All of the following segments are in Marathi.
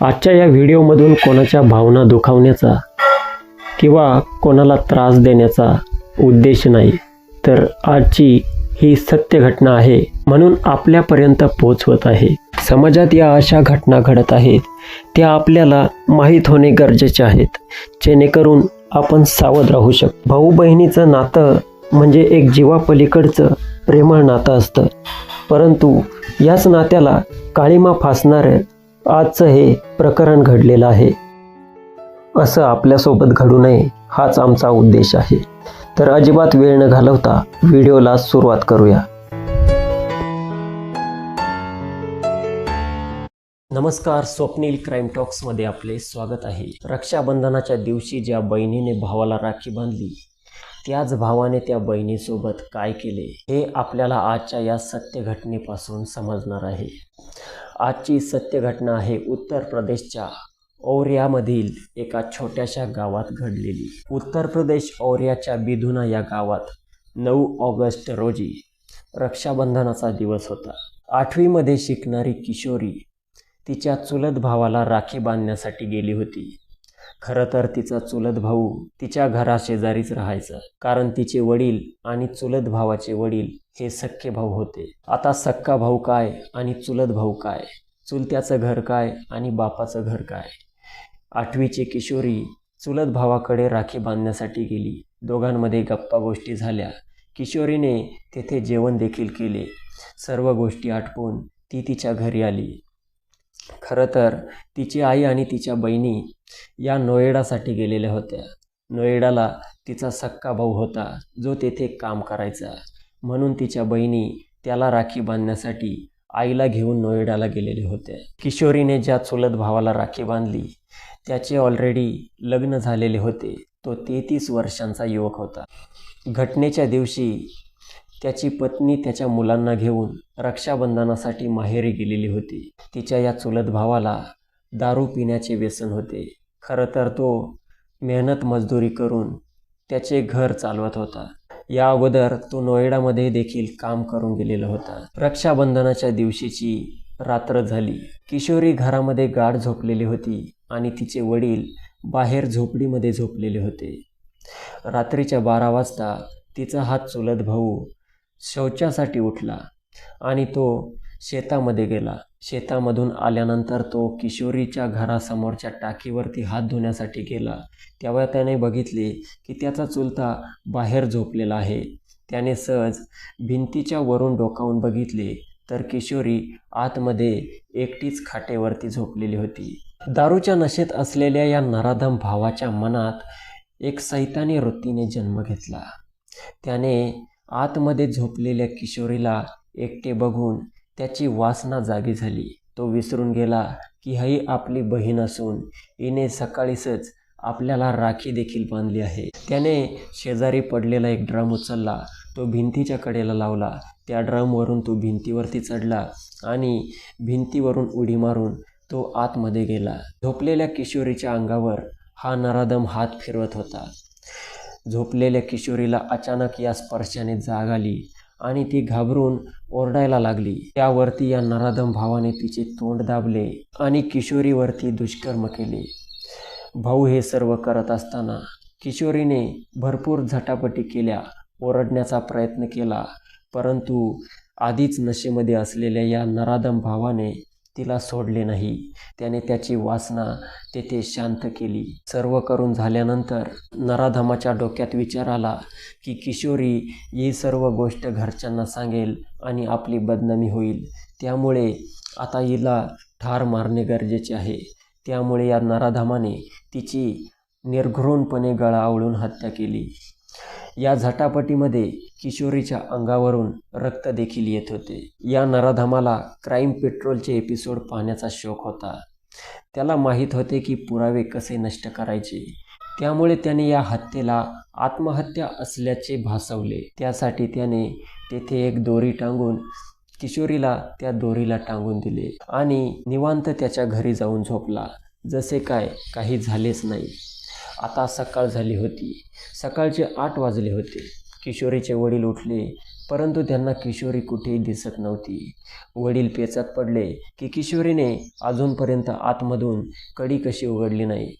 आजच्या या व्हिडिओमधून कोणाच्या भावना दुखावण्याचा किंवा कोणाला त्रास देण्याचा उद्देश नाही तर आजची ही सत्य घटना आहे म्हणून आपल्यापर्यंत पोचवत आहे. समाजात या अशा घटना घडत आहेत त्या आपल्याला माहीत होणे गरजेचे आहेत जेणेकरून आपण सावध राहू शकतो भाऊ बहिणीचं नातं म्हणजे एक जीवापलीकडचं प्रेमळ नातं असतं. परंतु याच नात्याला काळीमा फासणारं आजचं हे प्रकरण घडलेलं आहे. असं आपल्यासोबत घडू नये हाच आमचा उद्देश आहे. तर अजिबात वेळ न घालवता व्हिडिओला सुरुवात करूया. नमस्कार स्वप्नील क्राईम टॉक्समध्ये आपले स्वागत आहे. रक्षाबंधनाच्या दिवशी ज्या बहिणीने भावाला राखी बांधली त्याच भावाने त्या बहिणीसोबत काय केले हे आपल्याला आजच्या या सत्य घटनेपासून समजणार आहे. आजची सत्य घटना आहे उत्तर प्रदेशच्या और्यामधील एका छोट्याशा गावात घडलेली. उत्तर प्रदेश और्याच्या बिधुना या गावात नऊ ऑगस्ट रोजी रक्षाबंधनाचा दिवस होता. आठवीमध्ये शिकणारी किशोरी तिच्या चुलत भावाला राखी बांधण्यासाठी गेली होती. खरं तर तिचा चुलत भाऊ तिच्या घराशेजारीच राहायचा कारण तिचे वडील आणि चुलत भावाचे वडील हे सख्खे भाऊ होते. आता सक्का भाऊ काय आणि चुलत भाऊ काय? चुलत्याचं घर काय आणि बापाचं घर काय? आठवीची किशोरी चुलत भावाकडे राखी बांधण्यासाठी गेली. दोघांमध्ये गप्पा गोष्टी झाल्या. किशोरीने तेथे जेवण देखील केले. सर्व गोष्टी आटपून ती तिच्या घरी आली. खरं तर तिची आई आणि तिच्या बहिणी या नोएडासाठी गेलेल्या होत्या. नोएडाला तिचा सक्का भाऊ होता जो तेथे काम करायचा. म्हणून तिच्या बहिणी त्याला राखी बांधण्यासाठी आईला घेऊन नोएडाला गेलेले होते. किशोरीने ज्या चुलत भावाला राखी बांधली त्याचे ऑलरेडी लग्न झालेले होते. तो तेहतीस वर्षांचा युवक होता. घटनेच्या दिवशी त्याची पत्नी त्याच्या मुलांना घेऊन रक्षाबंधनासाठी माहेरी गेलेली होती. तिच्या या चुलत भावाला दारू पिण्याचे व्यसन होते. खरं तर तो मेहनत मजदुरी करून त्याचे घर चालवत होता. या अगोदर तो नोएडामध्ये देखील काम करून गेलेला होता. रक्षाबंधनाच्या दिवशीची रात्र झाली. किशोरी घरामध्ये गाढ झोपलेली होती आणि तिचे वडील बाहेर झोपडीमध्ये झोपलेले होते. रात्रीच्या बारा वाजता तिचा हात चुलत भाऊ शौचासाठी उठला आणि तो शेतामध्ये गेला. शेतामधून आल्यानंतर तो किशोरीच्या घरासमोरच्या टाकीवरती हात धुण्यासाठी गेला. तेव्हा त्याने बघितले की त्याचा चुलता बाहेर झोपलेला आहे. त्याने सहज भिंतीच्या वरून डोकावून बघितले तर किशोरी आतमध्ये एकटीच खाटेवरती झोपलेली होती. दारूच्या नशेत असलेल्या या नराधम भावाच्या मनात एक सैतानी वृत्तीने जन्म घेतला. त्याने आतमध्ये झोपलेल्या किशोरीला एकटे बघून त्याची वासना जागी झाली. तो विसरून गेला की ही आपली बहीण असून हिने सकाळीसच आपल्याला राखी देखील बांधली आहे. त्याने शेजारी पडलेला एक ड्रम उचलला. तो भिंतीच्या कडेला लावला. त्या ड्रमवरून तो भिंतीवरती चढला आणि भिंतीवरून उडी मारून तो आतमध्ये गेला. झोपलेल्या किशोरीच्या अंगावर हा नरादम हात फिरवत होता. झोपलेल्या किशोरीला अचानक या स्पर्शाने जाग आली. आणि ती घाबरून ओरडायला लागली. त्यावरती या नराधम भावाने तिचे तोंड दाबले आणि किशोरीवरती दुष्कर्म केले. भाऊ हे सर्व करत असताना किशोरीने भरपूर झटापटी केल्या ओरडण्याचा प्रयत्न केला परंतु आधीच नशेमध्ये असलेल्या या नराधम भावाने तिला सोडले नाही. त्याने त्याची वासना तेथे शांत केली. सर्व करून झाल्यानंतर नराधमाच्या डोक्यात विचार आला की किशोरी ही सर्व गोष्ट घरच्यांना सांगेल आणि आपली बदनामी होईल. त्यामुळे आता हिला ठार मारणे गरजेचे आहे. त्यामुळे या नराधमाने तिची निर्घृणपणे गळा आवळून हत्या केली. या झटापटीमध्ये किशोरीच्या अंगावरून रक्त देखील येत होते. या नराधमाला क्राईम पेट्रोलचे एपिसोड पाहण्याचा शौक होता. त्याला माहीत होते की पुरावे कसे नष्ट करायचे. त्यामुळे त्याने या हत्येला आत्महत्या असल्याचे भासवले. त्यासाठी त्याने तेथे एक दोरी टांगून किशोरीला त्या दोरीला टांगून दिले आणि निवांत त्याच्या घरी जाऊन झोपला. जसे काय काही झालेच नाही. आता सकाळ झाली होती. सकाळचे आठ वाजले होते. किशोरीचे वडील उठले परंतु त्यांना किशोरी कुठेही दिसत नव्हती. वडील पेचात पडले की किशोरीने अजूनपर्यंत आतमधून कडी कशी उघडली नाही.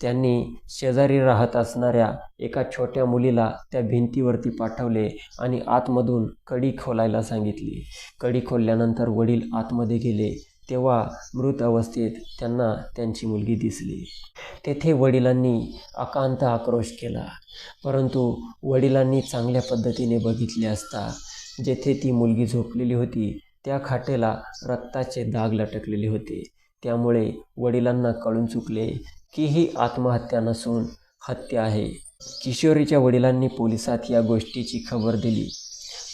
त्यांनी शेजारी राहत असणाऱ्या एका छोट्या मुलीला त्या भिंतीवरती पाठवले आणि आतमधून कडी खोलायला सांगितली. कडी खोलल्यानंतर वडील आतमध्ये गेले तेव्हा मृत अवस्थेत त्यांना त्यांची मुलगी दिसली. तेथे वडिलांनी अकांत आक्रोश केला. परंतु वडिलांनी चांगल्या पद्धतीने बघितले असता जेथे ती मुलगी झोपलेली होती त्या खाटेला रक्ताचे दाग लटकलेले होते. त्यामुळे वडिलांना कळून चुकले की ही आत्महत्या नसून हत्या आहे. किशोरीच्या वडिलांनी पोलिसात या गोष्टीची खबर दिली.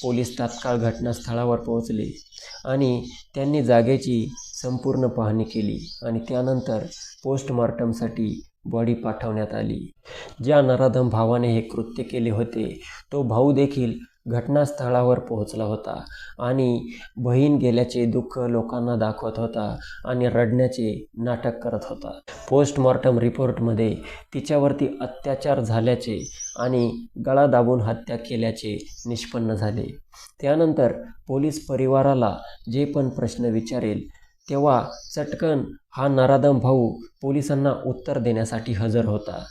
पोलीस तात्काळ घटनास्थळावर पोहोचले आणि त्यांनी जागेची संपूर्ण पाहणी केली आणि त्यानंतर पोस्टमॉर्टमसाठी बॉडी पाठवण्यात आली. ज्या नराधम भावाने हे कृत्य केले होते तो भाऊ देखील घटनास्थळावर पोहोचला होता आणि बहीण गेल्याचे दुःख लोकांना दाखवत होता आणि रडण्याचे नाटक करत होता. पोस्टमॉर्टम रिपोर्टमध्ये तिच्यावरती अत्याचार झाल्याचे आणि गळा दाबून हत्या केल्याचे निष्पन्न झाले. त्यानंतर पोलीस परिवाराला जे पण प्रश्न विचारेल तेव्हा चटकन हा नराधम भाऊ पोलिसांना उत्तर देण्यासाठी हजर होता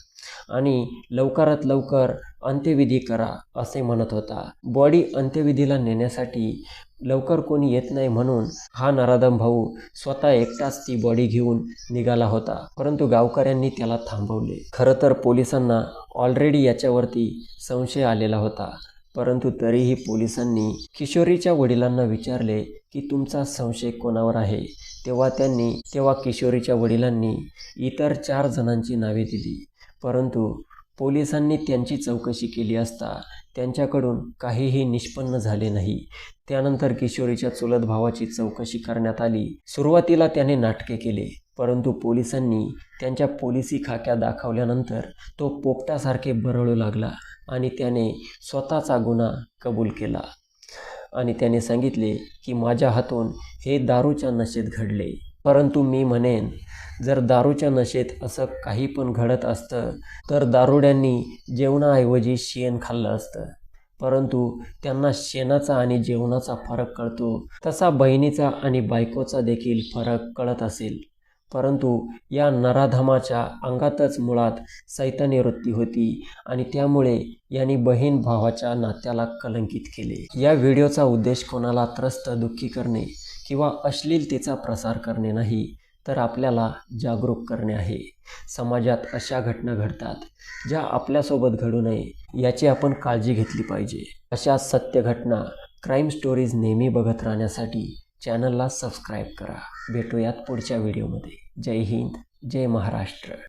आणि लवकरात लवकर अंत्यविधी करा असे म्हणत होता. बॉडी अंत्यविधीला नेण्यासाठी लवकर कोणी येत नाही म्हणून हा नराधम भाऊ स्वतः एकटाच ती बॉडी घेऊन निघाला होता. परंतु गावकऱ्यांनी त्याला थांबवले. खरं तर पोलिसांना ऑलरेडी याच्यावरती संशय आलेला होता. परंतु तरीही पोलिसांनी किशोरीच्या वडिलांना विचारले की तुमचा संशय कोणावर आहे? तेव्हा त्यांनी तेव्हा किशोरीच्या वडिलांनी इतर चार जणांची नावे दिली. परंतु पोलिसांनी त्यांची चौकशी केली असता त्यांच्याकडून काहीही निष्पन्न झाले नाही. त्यानंतर किशोरीच्या चुलत भावाची चौकशी करण्यात आली. सुरुवातीला त्याने नाटके केले परंतु पोलिसांनी त्यांच्या पोलिसी खाक्या दाखवल्यानंतर तो पोपटासारखे बरळू लागला. आणि त्याने स्वतःचा गुन्हा कबूल केला. आणि त्याने सांगितले की माझ्या हातून हे दारूच्या नशेत घडले. परंतु मी म्हणेन जर दारूच्या नशेत असं काही पण घडत असतं तर दारुड्यांनी जेवणाऐवजी शेण खाल्लं असतं. परंतु त्यांना शेणाचा आणि जेवणाचा फरक कळतो. तसा बहिणीचा आणि बायकोचा देखील फरक कळत असेल. परंतु या नराधमाच्या अंगातच मुळात सैतानी वृत्ती होती आणि त्यामुळे यांनी बहीण भावाच्या नात्याला कलंकित केले. या व्हिडिओचा उद्देश कोणाला त्रस्त दुःखी करणे किंवा अश्लीलतेचा प्रसार करणे नाही तर आपल्याला जागरूक करणे आहे. समाजात अशा घटना घडतात ज्या आपल्यासोबत घडू नये याची आपण काळजी घेतली पाहिजे. अशा सत्य घटना क्राईम स्टोरीज नेहमी बघत राहण्यासाठी चॅनलला सबस्क्राईब करा. भेटूयात पुढच्या व्हिडिओमध्ये. जय हिंद जय महाराष्ट्र.